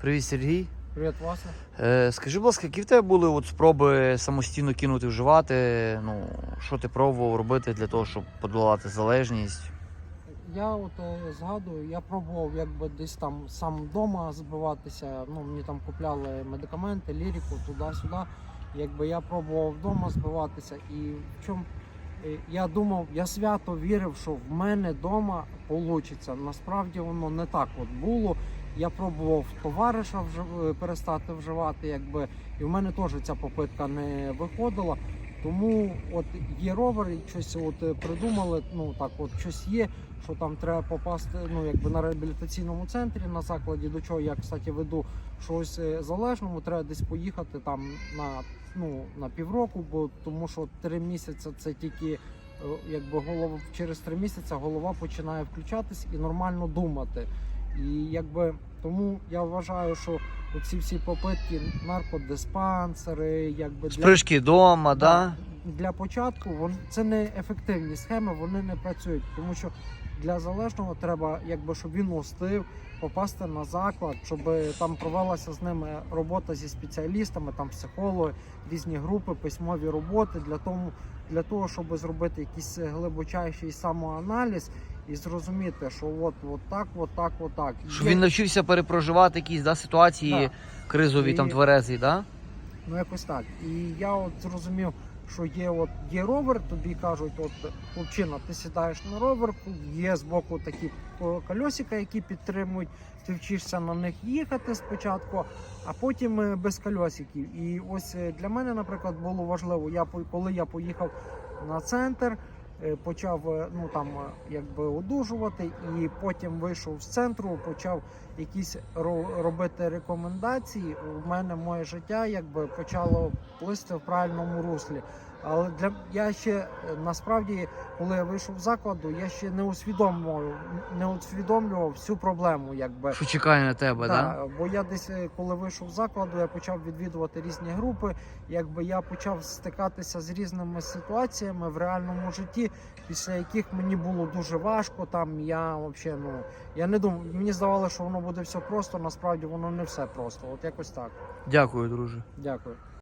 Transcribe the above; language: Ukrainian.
Привіт, Сергій. Привіт, Вася. Е, скажи, будь ласка, які в тебе були от спроби самостійно кинути вживати? Ну, що ти пробував робити для того, щоб подолати залежність? Я от е, згадую, я пробував якби десь там сам вдома збиватися. Ну мені там купляли медикаменти, лірику, туди-сюди. Якби я пробував вдома збиватися, і в чому я думав, я свято вірив, що в мене вдома вийде. Насправді воно не так от було. Я пробував товариша вжив- е, перестати вживати, якби і в мене теж ця попитка не виходила. Тому от є ровер, щось от е, придумали. Ну так, от щось є, що там треба попасти. Ну якби на реабілітаційному центрі на закладі, до чого я кстати веду щось е, залежному, треба десь поїхати там на ну на півроку, бо тому що три місяці це тільки. е, Якби голова через три місяці голова починає включатись і нормально думати. І якби тому я вважаю, що оці всі попитки, наркодиспансери, якби для Спришки вдома, да? для початку вон, це не ефективні схеми, вони не працюють, тому що для залежного треба, якби щоб він устив попасти на заклад, щоб там провелася з ними робота зі спеціалістами, там психологи, різні групи, письмові роботи для тому, для того, щоб зробити якийсь глибочайший самоаналіз і зрозуміти, що от, от так, от так, от так. Щоб він навчився перепроживати якісь да, ситуації Да. кризові, І- там тверезі, да? Ну якось так. І я от зрозумів, що є от є ровер, тобі кажуть, от хлопчина, ти сідаєш на ровер, є збоку такі кольосика, які підтримують. Ти вчишся на них їхати спочатку, а потім е, без кольосиків. І ось е, для мене, наприклад, було важливо. Я коли я поїхав на центр. Е, Почав е, ну там е, якби одужувати, і потім вийшов з центру, почав якісь ро- робити рекомендації. У мене моє життя якби почало плисти в правильному руслі. Але для я ще е, насправді, коли я вийшов з закладу, я ще не усвідомлював, не усвідомлював всю проблему, якби. Що чекає на тебе, да? Да, бо я десь, е, коли вийшов з закладу, я почав відвідувати різні групи. Якби я почав стикатися з різними ситуаціями в реальному житті, після яких мені було дуже важко. Там я взагалі, ну я не думав, мені здавалося, що воно буде все просто. Насправді воно не все просто. От якось так. Дякую, друже. Дякую.